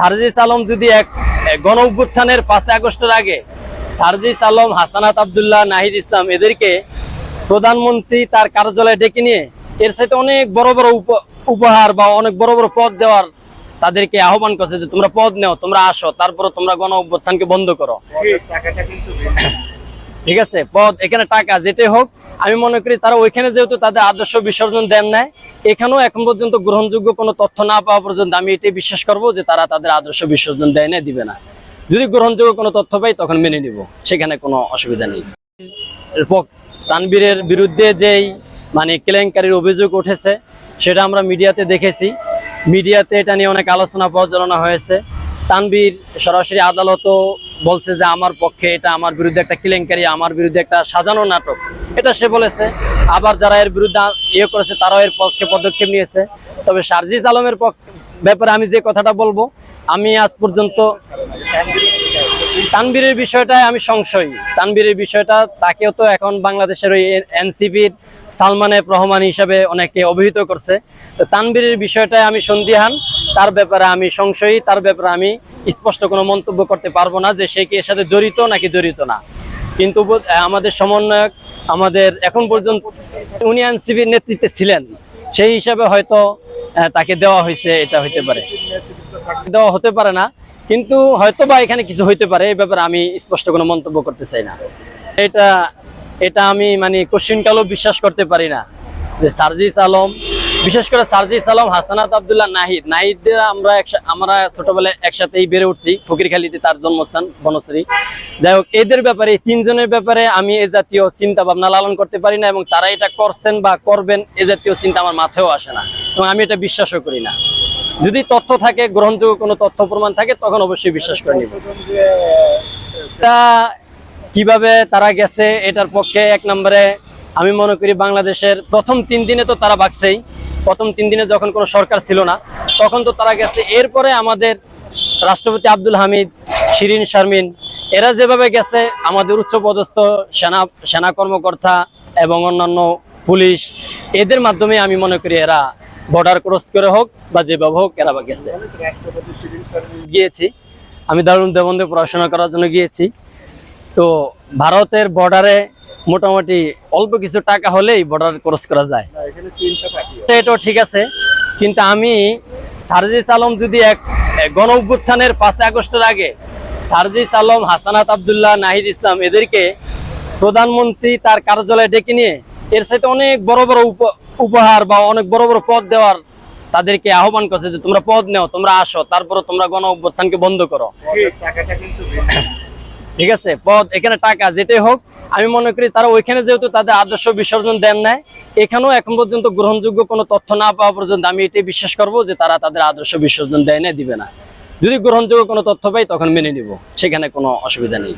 সার্জিস আলম যদি এক গণ অভ্যুত্থানের পাঁচই আগস্টের আগে সার্জিস আলম হাসানাত আব্দুল্লাহ নাহিদ ইসলাম এদেরকে প্রধানমন্ত্রী তার কার্যালয়ে ডেকে নিয়ে এর সাথে অনেক বড় বড় উপ- উপহার বা অনেক বড় বড় পদ দেওয়ার তাদেরকে আহ্বান করছে যে তোমরা পদ নেও তোমরা আসো তারপরে তোমরা গণ অভ্যুত্থানকে বন্ধ করো। ঠিক আছে পদ এখানে টাকা যেটাই হোক আমি মনে করি তারা ওইখানে যেহেতু তাদের আদর্শ বিসর্জন দেন নাই, এখানেও এখন পর্যন্ত গ্রহণযোগ্য কোনো তথ্য না পাওয়া পর্যন্ত আমি এটাই বিশ্বাস করব যে তারা তাদের আদর্শ বিসর্জন দেয় না দিবে না। যদি গ্রহণযোগ্য কোনো তথ্য পাই তখন মেনে নিব, সেখানে কোনো অসুবিধা নেই। তানবীরের বিরুদ্ধে যেই মানে কেলেঙ্কারির অভিযোগ উঠেছে, সেটা আমরা মিডিয়াতে দেখেছি। মিডিয়াতে এটা নিয়ে অনেক আলোচনা, পর্যালোচনা হয়েছে। তানবীর সরাসরি আদালতও বলছে যে আমার পক্ষে এটা আমার বিরুদ্ধে একটা কেলেঙ্কারি, আমার বিরুদ্ধে একটা সাজানো নাটক। এটা সে বলেছে। আবার যারা এর বিরুদ্ধে ইয়ে করেছে, তারাও এর পক্ষে পদক্ষেপ নিয়েছে। তবে শারজিজ আলমের পক্ষ- ব্যাপারে আমি যে কথাটা বলব, আমি আজ পর্যন্ত তানবীরের বিষয়টায় আমি সংশয়ী। তানবীরের বিষয়টা তাকেও তো এখন বাংলাদেশের ওই এনসিপির সালমান এফ রহমান হিসাবে অনেকে অভিহিত করছে। তো তানবীরের বিষয়টায় আমি সন্দিহান। তার ব্যাপারে আমি সংশয়ী, তার ব্যাপারে আমি স্পষ্ট কোনো মন্তব্য করতে পারব না যে সে কি এর সাথে জড়িত নাকি জড়িত না। কিন্তু আমাদের সমন্বয়ক, আমাদের এখন পর্যন্ত উনি সিভির নেতৃত্বে ছিলেন। সেই হিসাবে হয়তো তাকে দেওয়া হয়েছে, এটা হইতে পারে। দেওয়া হতে পারে না, কিন্তু হয়তো বা এখানে কিছু হইতে পারে, এই ব্যাপারে আমি স্পষ্ট কোনো মন্তব্য করতে চাই না। এটা এটা আমি মানে কোশ্চিন কালও বিশ্বাস করতে পারি না যে সার্জিস আলম বিশেষ করে সার্জিস আলম হাসানাত আব্দুল্লাহ, নাহিদ। নাহিদ আমরা আমরা ছোটবেলায় একসাথেই বেড়ে উঠছি, ফকিরখালিতে তার জন্মস্থান, বনশ্রী। যাই হোক, এদের ব্যাপারে তিনজনের ব্যাপারে আমি এ জাতীয় চিন্তা ভাবনা লালন করতে পারি না এবং তারা এটা করছেন বা করবেন, এ জাতীয় চিন্তা আমার মাথায়ও আসে না এবং আমি এটা বিশ্বাসও করি না। যদি তথ্য থাকে, গ্রহণযোগ্য কোনো তথ্য প্রমাণ থাকে, তখন অবশ্যই বিশ্বাস করে নিব। এটা কীভাবে তারা গেছে, এটার পক্ষে এক নম্বরে আমি মনে করি বাংলাদেশের প্রথম তিন দিনে তো তারা বাগছেই প্রথম তিন দিনে যখন কোনো সরকার ছিল না, তখন তো তারা গেছে। এরপরে আমাদের রাষ্ট্রপতি আব্দুল হামিদ, শিরিন শারমিন, এরা যেভাবে গেছে, আমাদের উচ্চপদস্থ সেনা সেনা কর্মকর্তা এবং অন্যান্য পুলিশ, এদের মাধ্যমে আমি মনে করি এরা বর্ডার ক্রস করে হোক বা যেভাবে হোক এরা বা গেছে। গিয়েছি। আমি দারুণ দেবন্দে পড়াশোনা করার জন্য গিয়েছি। তো ভারতের বর্ডারে মোটামুটি অল্প কিছু টাকা হলেই বর্ডার ক্রস করা যায়। এটাও ঠিক আছে কিন্তু আমি সার্জিস আলম যদি এক গণ অভ্যুত্থানের পাঁচই আগস্টের আগে সার্জিস আলম হাসানাত আব্দুল্লাহ নাহিদ ইসলাম এদেরকে প্রধানমন্ত্রী তার কার্যালয়ে ডেকে নিয়ে এর সাথে অনেক বড় বড় উপ- উপহার বা অনেক বড় বড় পদ দেওয়ার তাদেরকে আহ্বান করছে যে তোমরা পদ নেও তোমরা আসো তারপরে তোমরা গণ অভ্যুত্থানকে বন্ধ করো। ঠিক আছে পদ এখানে টাকা যেটাই হোক আমি মনে করি তারা ওইখানে যেহেতু তাদের আদর্শ বিসর্জন দেন নাই, এখানেও এখন পর্যন্ত গ্রহণযোগ্য কোনো তথ্য না পাওয়া পর্যন্ত আমি এটাই বিশ্বাস করব যে তারা তাদের আদর্শ বিসর্জন দেয় না দিবে না। যদি গ্রহণযোগ্য কোনো তথ্য পাই তখন মেনে নিব, সেখানে কোনো অসুবিধা নেই।